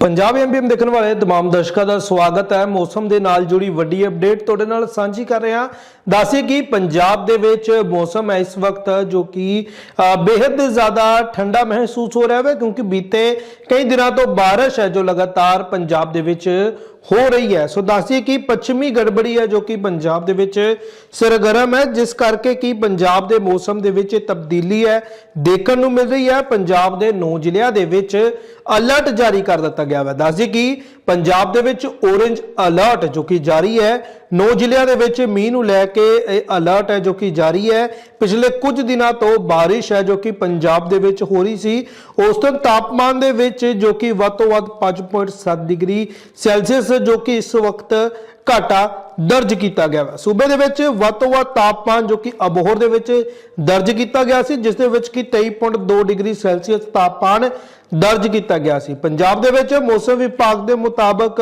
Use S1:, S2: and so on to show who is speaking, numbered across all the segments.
S1: ਪੰਜਾਬ ਐਮਬੀਐਮ ਦੇਖਣ ਵਾਲੇ तमाम ਦਰਸ਼ਕਾਂ ਦਾ ਸਵਾਗਤ ਹੈ। ਮੌਸਮ ਦੇ ਨਾਲ ਜੁੜੀ ਵੱਡੀ ਅਪਡੇਟ ਤੁਹਾਡੇ ਨਾਲ ਸਾਂਝੀ ਕਰ ਰਹੇ। ਹਾਂ ਦੱਸਿਆ ਕਿ ਪੰਜਾਬ ਦੇ ਵਿੱਚ ਮੌਸਮ ਹੈ ਇਸ ਵਕਤ ਜੋ ਕਿ ਬੇहद ਜ਼ਿਆਦਾ ਠੰਡਾ ਮਹਿਸੂਸ ਹੋ ਰਿਹਾ ਹੈ ਕਿਉਂਕਿ ਬੀਤੇ ਕਈ ਦਿਨਾਂ ਤੋਂ بارش ਹੈ ਜੋ ਲਗਾਤਾਰ ਪੰਜਾਬ ਦੇ ਵਿੱਚ ਹੋ ਰਹੀ ਹੈ। ਸੋ ਦੱਸਿਆ ਕਿ ਪੱਛਮੀ ਗੜਬੜੀ ਹੈ ਜੋ ਕਿ ਪੰਜਾਬ ਦੇ ਵਿੱਚ ਸਰਗਰਮ ਹੈ, ਜਿਸ ਕਰਕੇ ਕਿ ਪੰਜਾਬ ਦੇ ਮੌਸਮ ਦੇ ਵਿੱਚ ਤਬਦੀਲੀ ਹੈ। ਦੇਖਣ ਨੂੰ ਮਿਲ ਰਹੀ ਹੈ, ਪੰਜਾਬ ਦੇ ਨੌ ਜ਼ਿਲ੍ਹਿਆਂ ਦੇ ਵਿੱਚ ਅਲਰਟ ਜਾਰੀ ਕਰ ਦਿੱਤਾ ਗਿਆ ਦੱਸ ਦੱਸਦੇ ਕਿ ਪੰਜਾਬ ਦੇ ਵਿੱਚ ਔਰੇਂਜ ਅਲਰਟ ਜੋ ਕਿ ਜਾਰੀ ਹੈ, ਨੌ ਜ਼ਿਲ੍ਹਿਆਂ ਦੇ ਵਿੱਚ ਮੀਂਹ ਨੂੰ ਲੈ ਕੇ ਇਹ ਅਲਰਟ ਹੈ ਜੋ ਕਿ ਜਾਰੀ ਹੈ। ਪਿਛਲੇ ਕੁਝ ਦਿਨਾਂ ਤੋਂ ਬਾਰਿਸ਼ ਹੈ ਜੋ ਕਿ ਪੰਜਾਬ ਦੇ ਵਿੱਚ ਹੋ ਰਹੀ ਸੀ। ਔਸਤਨ ਤਾਪਮਾਨ ਦੇ ਵਿੱਚ ਜੋ ਕਿ ਵੱਧ ਤੋਂ ਵੱਧ 5.7 ਡਿਗਰੀ ਸੈਲਸੀਅਸ ਜੋ ਕਿ ਇਸ ਵਕਤ ਘਾਟਾ ਦਰਜ ਕੀਤਾ ਗਿਆ ਹੈ ਸੂਬੇ ਦੇ ਵਿੱਚ ਵੱਧ ਤੋਂ ਵੱਧ ਤਾਪਮਾਨ ਜੋ ਕਿ ਅਬੋਹਰ ਦੇ ਵਿੱਚ ਦਰਜ ਕੀਤਾ ਗਿਆ ਸੀ, ਜਿਸ ਦੇ ਵਿੱਚ ਕਿ 23.2 ਡਿਗਰੀ ਸੈਲਸੀਅਸ ਤਾਪਮਾਨ ਦਰਜ ਕੀਤਾ ਗਿਆ ਸੀ। ਪੰਜਾਬ ਦੇ ਵਿੱਚ ਮੌਸਮ ਵਿਭਾਗ ਦੇ ਮੁਤਾਬਕ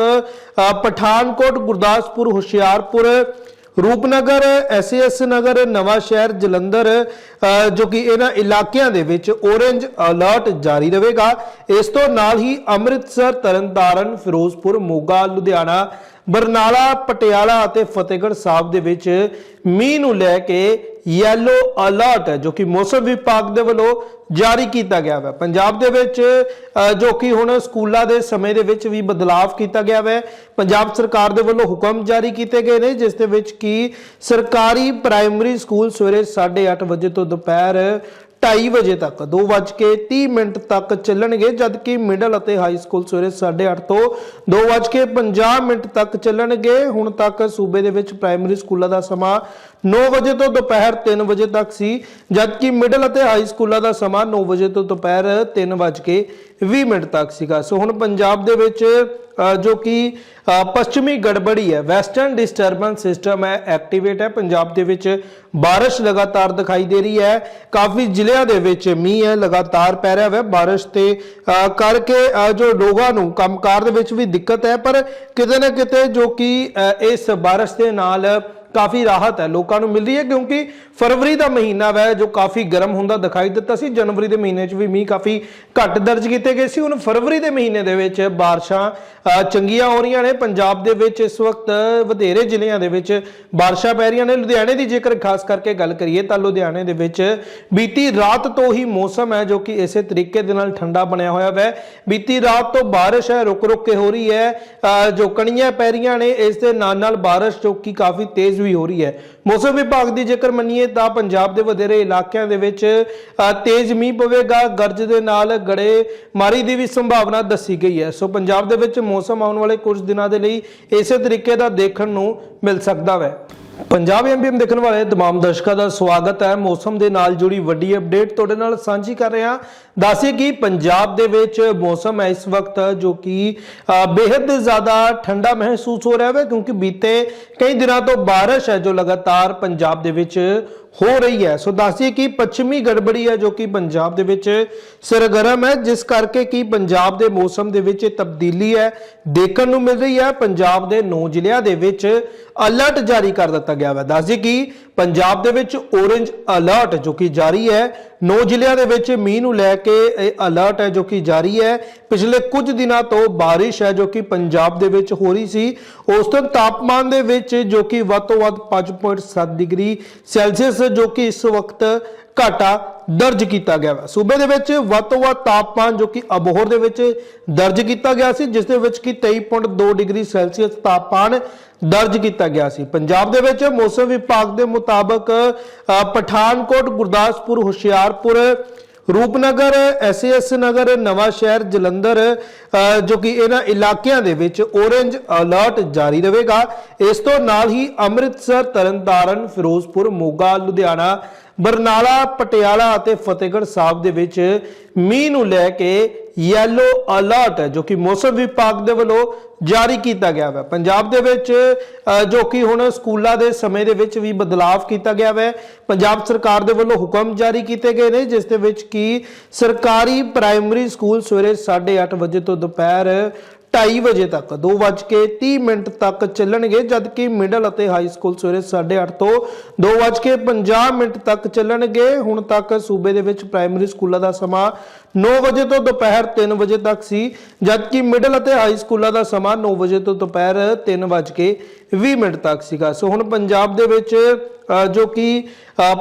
S1: ਪਠਾਨਕੋਟ ਗੁਰਦਾਸਪੁਰ ਹੁਸ਼ਿਆਰਪੁਰ ਰੂਪਨਗਰ ਐਸਐਸ ਨਗਰ ਨਵਾਂ ਸ਼ਹਿਰ ਜਲੰਧਰ ਅ, ਜੋ ਕਿ ਇਹਨਾਂ ਇਲਾਕਿਆਂ ਦੇ ਵਿੱਚ ਔਰੇਂਜ ਅਲਰਟ ਜਾਰੀ ਰਹੇਗਾ। ਇਸ ਤੋਂ ਨਾਲ ਹੀ ਅੰਮ੍ਰਿਤਸਰ ਤਰਨਤਾਰਨ ਫਿਰੋਜ਼ਪੁਰ ਮੋਗਾ ਲੁਧਿਆਣਾ ਬਰਨਾਲਾ, ਪਟਿਆਲਾ ਅਤੇ ਫਤਿਹਗੜ੍ਹ ਸਾਹਿਬ ਦੇ ਵਿੱਚ ਮੀਂਹ ਨੂੰ ਲੈ ਕੇ ਯੈਲੋ ਅਲਰਟ ਹੈ, ਜੋ ਕਿ ਮੌਸਮ ਵਿਭਾਗ ਦੇ ਵੱਲੋਂ ਜਾਰੀ ਕੀਤਾ ਗਿਆ ਹੈ ਪੰਜਾਬ ਦੇ ਵਿੱਚ ਜੋ ਕਿ ਹੁਣ ਸਕੂਲਾਂ ਦੇ ਸਮੇਂ ਦੇ ਵਿੱਚ ਵੀ ਬਦਲਾਵ ਕੀਤਾ ਗਿਆ ਹੈ ਪੰਜਾਬ ਸਰਕਾਰ ਦੇ ਵੱਲੋਂ ਹੁਕਮ ਜਾਰੀ ਕੀਤੇ ਗਏ ਨੇ, ਜਿਸ ਦੇ ਵਿੱਚ ਕਿ ਸਰਕਾਰੀ ਪ੍ਰਾਇਮਰੀ ਸਕੂਲ ਸਵੇਰੇ 8:30 ਵਜੇ ਤੋਂ ਦੁਪਹਿਰ 2:30 ਵਜੇ ਤੱਕ 2:30 ਮਿੰਟ ਤੱਕ ਚੱਲਣਗੇ, ਜਦਕਿ ਮਿਡਲ ਅਤੇ ਹਾਈ ਸਕੂਲ ਸਵੇਰੇ 8:30 ਤੋਂ 2:50 ਮਿੰਟ ਤੱਕ ਚੱਲਣਗੇ। ਹੁਣ ਤੱਕ ਸੂਬੇ ਦੇ ਵਿੱਚ ਪ੍ਰਾਇਮਰੀ ਸਕੂਲਾਂ ਦਾ ਸਮਾਂ 9 ਵਜੇ ਤੋਂ ਦੁਪਹਿਰ 3 ਵਜੇ ਤੱਕ ਸੀ, ਜਦਕਿ ਮਿਡਲ ਅਤੇ ਹਾਈ ਸਕੂਲਾਂ ਦਾ ਸਮਾਂ 9 ਵਜੇ ਤੋਂ ਦੁਪਹਿਰ 3:20 ਮਿੰਟ ਤੱਕ ਸੀਗਾ। ਸੋ ਹੁਣ ਪੰਜਾਬ ਦੇ ਵਿੱਚ ਜੋ ਕਿ ਪੱਛਮੀ ਗੜਬੜੀ ਹੈ। ਵੈਸਟਰਨ ਡਿਸਟਰਬੈਂਸ ਸਿਸਟਮ ਹੈ ਐਕਟੀਵੇਟ ਹੈ। ਪੰਜਾਬ ਦੇ ਵਿੱਚ ਬਾਰਿਸ਼ ਲਗਾਤਾਰ ਦਿਖਾਈ ਦੇ ਰਹੀ ਹੈ। ਕਾਫੀ ਜ਼ਿਲ੍ਹਿਆਂ ਦੇ ਵਿੱਚ ਮੀਂਹ ਹੈ, ਲਗਾਤਾਰ ਪੈ ਰਿਹਾ ਹੈ ਬਾਰਿਸ਼ ਤੇ ਕਰਕੇ ਜੋ ਲੋਕਾਂ ਨੂੰ ਕੰਮਕਾਰ ਦੇ ਵਿੱਚ ਵੀ ਦਿੱਕਤ ਹੈ। ਪਰ ਕਿਤੇ ਨਾ ਕਿਤੇ ਜੋ ਕਿ ਇਸ ਬਾਰਿਸ਼ ਦੇ ਨਾਲ ਕਾਫੀ ਰਾਹਤ ਹੈ। ਲੋਕਾਂ ਨੂੰ ਮਿਲ ਰਹੀ ਹੈ ਕਿਉਂਕਿ ਫਰਵਰੀ ਦਾ ਮਹੀਨਾ ਵੈ, ਜੋ ਕਾਫੀ ਗਰਮ ਹੁੰਦਾ ਦਿਖਾਈ ਦਿੱਤਾ ਸੀ। ਜਨਵਰੀ ਦੇ ਮਹੀਨੇ 'ਚ ਵੀ ਮੀਂਹ ਕਾਫੀ ਘੱਟ ਦਰਜ ਕੀਤੇ ਗਏ ਸੀ। ਹੁਣ ਫਰਵਰੀ ਦੇ ਮਹੀਨੇ ਦੇ ਵਿੱਚ ਬਾਰਿਸ਼ਾਂ ਚੰਗੀਆਂ ਹੋ ਰਹੀਆਂ ਨੇ। ਪੰਜਾਬ ਦੇ ਵਿੱਚ ਇਸ ਵਕਤ ਵਧੇਰੇ ਜ਼ਿਲ੍ਹਿਆਂ ਦੇ ਵਿੱਚ ਬਾਰਿਸ਼ਾਂ ਪੈ ਰਹੀਆਂ ਨੇ। ਲੁਧਿਆਣੇ ਦੀ ਜੇਕਰ ਖਾਸ ਕਰਕੇ ਗੱਲ ਕਰੀਏ ਤਾਂ ਲੁਧਿਆਣੇ ਦੇ ਵਿੱਚ ਬੀਤੀ ਰਾਤ ਤੋਂ ਹੀ ਮੌਸਮ ਹੈ, ਜੋ ਕਿ ਇਸੇ ਤਰੀਕੇ ਦੇ ਨਾਲ ਠੰਡਾ ਬਣਿਆ ਹੋਇਆ ਵੈ। ਬੀਤੀ ਰਾਤ ਤੋਂ ਬਾਰਿਸ਼ ਹੈ ਰੁਕ ਰੁਕ ਕੇ ਹੋ ਰਹੀ ਹੈ। ਜੋ ਕਣੀਆਂ ਪੈ ਰਹੀਆਂ ਨੇ, ਇਸ ਦੇ ਨਾਲ ਨਾਲ ਬਾਰਿਸ਼ ਜੋ ਕਿ ਕਾਫੀ ਤੇਜ਼ ਵੀ ਹੋ ਰਹੀ ਹੈ। ਮੌਸਮ ਵਿਭਾਗ ਦੀ ਜੇਕਰ ਮੰਨੀਏ ਤਾਂ ਪੰਜਾਬ ਦੇ ਵਧੇਰੇ ਇਲਾਕਿਆਂ ਦੇ ਵਿੱਚ ਤੇਜ਼ ਮੀਂਹ ਪਵੇਗਾ। ਗਰਜ ਦੇ ਨਾਲ ਗੜੇ ਮਾਰੀ ਦੀ ਵੀ ਸੰਭਾਵਨਾ ਦੱਸੀ ਗਈ ਹੈ। ਸੋ ਪੰਜਾਬ ਦੇ ਵਿੱਚ ਮੌਸਮ ਆਉਣ ਵਾਲੇ ਕੁਝ ਦਿਨਾਂ ਦੇ ਲਈ ਇਸੇ ਤਰੀਕੇ ਦਾ ਦੇਖਣ ਨੂੰ ਮਿਲ ਸਕਦਾ ਹੈ। ਪੰਜਾਬ ਐਮਬੀਐਮ ਦੇਖਣ ਵਾਲੇ तमाम ਦਰਸ਼ਕਾਂ ਦਾ ਸਵਾਗਤ ਹੈ। ਮੌਸਮ ਦੇ ਨਾਲ ਜੁੜੀ ਵੱਡੀ ਅਪਡੇਟ ਤੁਹਾਡੇ ਨਾਲ ਸਾਂਝੀ ਕਰ ਰਿਹਾ। ਹਾਂ ਕਿ ਪੰਜਾਬ ਦੇ ਵਿੱਚ ਮੌਸਮ ਹੈ ਇਸ ਵਕਤ ਜੋ ਕਿ ਬੇहद ਜ਼ਿਆਦਾ ਠੰਡਾ ਮਹਿਸੂਸ ਹੋ ਰਿਹਾ ਹੈ ਕਿਉਂਕਿ ਬੀਤੇ ਕਈ ਦਿਨਾਂ ਤੋਂ بارش ਹੈ ਜੋ ਲਗਾਤਾਰ ਪੰਜਾਬ ਦੇ ਵਿੱਚ ਹੋ ਰਹੀ ਹੈ। ਸੋ ਦੱਸਦੀ ਕਿ ਪੱਛਮੀ ਗੜਬੜੀ ਹੈ ਜੋ ਕਿ ਪੰਜਾਬ ਦੇ ਵਿੱਚ ਸਰਗਰਮ ਹੈ, ਜਿਸ ਕਰਕੇ ਕਿ ਪੰਜਾਬ ਦੇ ਮੌਸਮ ਦੇ ਵਿੱਚ ਇਹ ਤਬਦੀਲੀ ਹੈ, ਦੇਖਣ ਨੂੰ ਮਿਲ ਰਹੀ ਹੈ। ਪੰਜਾਬ ਦੇ 9 ਜ਼ਿਲ੍ਹਿਆਂ ਦੇ ਵਿੱਚ ਅਲਰਟ ਜਾਰੀ ਕਰ ਦਿੱਤਾ ਗਿਆ ਹੈ ਦੱਸਦੀ ਕਿ ਪੰਜਾਬ ਦੇ ਵਿੱਚ ਔਰੇਂਜ ਅਲਰਟ ਜੋ ਕਿ ਜਾਰੀ ਹੈ 9 ਜ਼ਿਲ੍ਹਿਆਂ ਦੇ ਵਿੱਚ ਮੀਂਹ ਨੂੰ ਲੈ ਕੇ ਇਹ ਅਲਰਟ ਹੈ ਜੋ ਕਿ ਜਾਰੀ ਹੈ। ਪਿਛਲੇ ਕੁਝ ਦਿਨਾਂ ਤੋਂ ਬਾਰਿਸ਼ ਹੈ ਜੋ ਕਿ ਪੰਜਾਬ ਦੇ ਵਿੱਚ ਹੋ ਰਹੀ ਸੀ। ਔਸਤਨ ਤਾਪਮਾਨ ਦੇ ਵਿੱਚ ਜੋ ਕਿ ਵੱਧ ਤੋਂ ਵੱਧ 5.7 ਡਿਗਰੀ ਸੈਲਸੀਅਸ ਜੋ ਕਿ ਇਸ ਵਕਤ ਘਾਟਾ ਦਰਜ ਕੀਤਾ ਗਿਆ ਹੈ ਸੂਬੇ ਦੇ ਵਿੱਚ ਵੱਧ ਤੋਂ ਵੱਧ ਤਾਪਮਾਨ ਜੋ ਕਿ ਅਬੋਹਰ ਦੇ ਵਿੱਚ ਦਰਜ ਕੀਤਾ ਗਿਆ ਸੀ, ਜਿਸ ਦੇ ਵਿੱਚ ਕਿ 23.2 ਡਿਗਰੀ ਸੈਲਸੀਅਸ ਤਾਪਮਾਨ ਦਰਜ ਕੀਤਾ ਗਿਆ ਸੀ। ਪੰਜਾਬ ਦੇ ਵਿੱਚ ਮੌਸਮ ਵਿਭਾਗ ਦੇ ਮੁਤਾਬਕ ਪਠਾਨਕੋਟ, ਗੁਰਦਾਸਪੁਰ, ਹੁਸ਼ਿਆਰਪੁਰ, ਰੂਪਨਗਰ ਐਸਐਸ ਨਗਰ ਨਵਾਂ ਸ਼ਹਿਰ ਜਲੰਧਰ ਜੋ ਕਿ ਇਹਨਾਂ ਇਲਾਕਿਆਂ ਦੇ ਵਿੱਚ ਔਰੇਂਜ ਅਲਰਟ ਜਾਰੀ ਰਹੇਗਾ। ਇਸ ਤੋਂ ਨਾਲ ਹੀ ਅੰਮ੍ਰਿਤਸਰ, ਤਰਨਤਾਰਨ, ਫਿਰੋਜ਼ਪੁਰ, ਮੋਗਾ, ਲੁਧਿਆਣਾ ਬਰਨਾਲਾ, ਪਟਿਆਲਾ ਅਤੇ ਫਤਿਹਗੜ੍ਹ ਸਾਹਿਬ ਦੇ ਵਿੱਚ ਮੀਂਹ ਨੂੰ ਲੈ ਕੇ ਯੈਲੋ ਅਲਰਟ ਹੈ, ਜੋ ਕਿ ਮੌਸਮ ਵਿਭਾਗ ਦੇ ਵੱਲੋਂ ਜਾਰੀ ਕੀਤਾ ਗਿਆ ਹੈ ਪੰਜਾਬ ਦੇ ਵਿੱਚ ਜੋ ਕਿ ਹੁਣ ਸਕੂਲਾਂ ਦੇ ਸਮੇਂ ਦੇ ਵਿੱਚ ਵੀ ਬਦਲਾਵ ਕੀਤਾ ਗਿਆ ਹੈ ਪੰਜਾਬ ਸਰਕਾਰ ਦੇ ਵੱਲੋਂ ਹੁਕਮ ਜਾਰੀ ਕੀਤੇ ਗਏ ਨੇ, ਜਿਸ ਦੇ ਵਿੱਚ ਕਿ ਸਰਕਾਰੀ ਪ੍ਰਾਇਮਰੀ ਸਕੂਲ ਸਵੇਰੇ 8:30 ਵਜੇ ਤੋਂ ਦੁਪਹਿਰ 2:30 ਵਜੇ ਤੱਕ 2:30 ਮਿੰਟ ਤੱਕ ਚੱਲਣਗੇ, ਜਦਕਿ ਮਿਡਲ ਅਤੇ ਹਾਈ ਸਕੂਲ ਸਵੇਰੇ 8:30 ਤੋਂ 2:50 ਮਿੰਟ ਤੱਕ ਚੱਲਣਗੇ। ਹੁਣ ਤੱਕ ਸੂਬੇ ਦੇ ਵਿੱਚ ਪ੍ਰਾਇਮਰੀ ਸਕੂਲਾਂ ਦਾ ਸਮਾਂ 9 ਵਜੇ ਤੋਂ ਦੁਪਹਿਰ 3 ਵਜੇ ਤੱਕ ਸੀ, ਜਦਕਿ ਮਿਡਲ ਅਤੇ ਹਾਈ ਸਕੂਲਾਂ ਦਾ ਸਮਾਂ 9 ਵਜੇ ਤੋਂ ਦੁਪਹਿਰ 3:20 ਮਿੰਟ ਤੱਕ ਸੀਗਾ। ਸੋ ਹੁਣ ਪੰਜਾਬ ਦੇ ਵਿੱਚ ਜੋ ਕਿ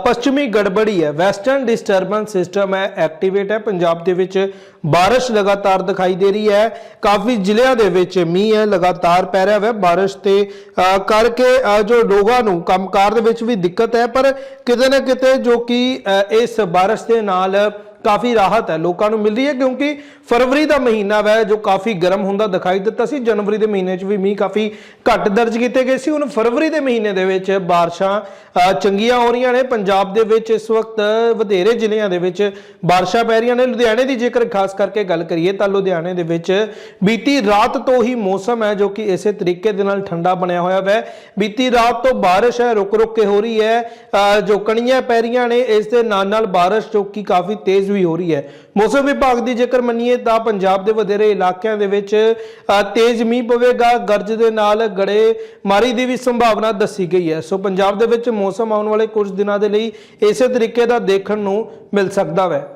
S1: ਪੱਛਮੀ ਗੜਬੜੀ ਹੈ। ਵੈਸਟਰਨ ਡਿਸਟਰਬੈਂਸ ਸਿਸਟਮ ਹੈ ਐਕਟੀਵੇਟ ਹੈ। ਪੰਜਾਬ ਦੇ ਵਿੱਚ ਬਾਰਿਸ਼ ਲਗਾਤਾਰ ਦਿਖਾਈ ਦੇ ਰਹੀ ਹੈ। ਕਾਫੀ ਜ਼ਿਲ੍ਹਿਆਂ ਦੇ ਵਿੱਚ ਮੀਂਹ ਹੈ, ਲਗਾਤਾਰ ਪੈ ਰਿਹਾ ਹੈ ਬਾਰਿਸ਼ ਤੇ ਕਰਕੇ ਜੋ ਲੋਕਾਂ ਨੂੰ ਕੰਮਕਾਰ ਦੇ ਵਿੱਚ ਵੀ ਦਿੱਕਤ ਹੈ। ਪਰ ਕਿਤੇ ਨਾ ਕਿਤੇ ਜੋ ਕਿ ਇਸ ਬਾਰਿਸ਼ ਦੇ ਨਾਲ ਕਾਫੀ ਰਾਹਤ ਹੈ। ਲੋਕਾਂ ਨੂੰ ਮਿਲ ਰਹੀ ਹੈ ਕਿਉਂਕਿ ਫਰਵਰੀ ਦਾ ਮਹੀਨਾ ਵੈ, ਜੋ ਕਾਫੀ ਗਰਮ ਹੁੰਦਾ ਦਿਖਾਈ ਦਿੱਤਾ ਸੀ। ਜਨਵਰੀ ਦੇ ਮਹੀਨੇ 'ਚ ਵੀ ਮੀਂਹ ਕਾਫੀ ਘੱਟ ਦਰਜ ਕੀਤੇ ਗਏ ਸੀ। ਹੁਣ ਫਰਵਰੀ ਦੇ ਮਹੀਨੇ ਦੇ ਵਿੱਚ ਬਾਰਿਸ਼ਾਂ ਚੰਗੀਆਂ ਹੋ ਰਹੀਆਂ ਨੇ। ਪੰਜਾਬ ਦੇ ਵਿੱਚ ਇਸ ਵਕਤ ਵਧੇਰੇ ਜ਼ਿਲ੍ਹਿਆਂ ਦੇ ਵਿੱਚ ਬਾਰਿਸ਼ਾਂ ਪੈ ਰਹੀਆਂ ਨੇ। ਲੁਧਿਆਣੇ ਦੀ ਜੇਕਰ ਖਾਸ ਕਰਕੇ ਗੱਲ ਕਰੀਏ ਤਾਂ ਲੁਧਿਆਣੇ ਦੇ ਵਿੱਚ ਬੀਤੀ ਰਾਤ ਤੋਂ ਹੀ ਮੌਸਮ ਹੈ, ਜੋ ਕਿ ਇਸੇ ਤਰੀਕੇ ਦੇ ਨਾਲ ਠੰਡਾ ਬਣਿਆ ਹੋਇਆ ਵੈ। ਬੀਤੀ ਰਾਤ ਤੋਂ ਬਾਰਿਸ਼ ਹੈ ਰੁਕ ਰੁਕ ਕੇ ਹੋ ਰਹੀ ਹੈ। ਜੋ ਕਣੀਆਂ ਪੈ ਰਹੀਆਂ ਨੇ, ਇਸ ਦੇ ਨਾਲ ਨਾਲ ਬਾਰਿਸ਼ ਜੋ ਕਿ ਕਾਫੀ ਤੇਜ਼ ਵੀ ਹੋ ਰਹੀ ਹੈ। ਮੌਸਮ ਵਿਭਾਗ ਦੀ ਜੇਕਰ ਮੰਨੀਏ ਤਾਂ ਪੰਜਾਬ ਦੇ ਵਧੇਰੇ ਇਲਾਕਿਆਂ ਦੇ ਵਿੱਚ ਤੇਜ਼ ਮੀਂਹ ਪਵੇਗਾ। ਗਰਜ ਦੇ ਨਾਲ ਗੜੇ ਮਾਰੀ ਦੀ ਵੀ ਸੰਭਾਵਨਾ ਦੱਸੀ ਗਈ ਹੈ। ਸੋ ਪੰਜਾਬ ਦੇ ਵਿੱਚ ਮੌਸਮ ਆਉਣ ਵਾਲੇ ਕੁਝ ਦਿਨਾਂ ਦੇ ਲਈ ਇਸੇ ਤਰੀਕੇ ਦਾ ਦੇਖਣ ਨੂੰ ਮਿਲ ਸਕਦਾ ਹੈ।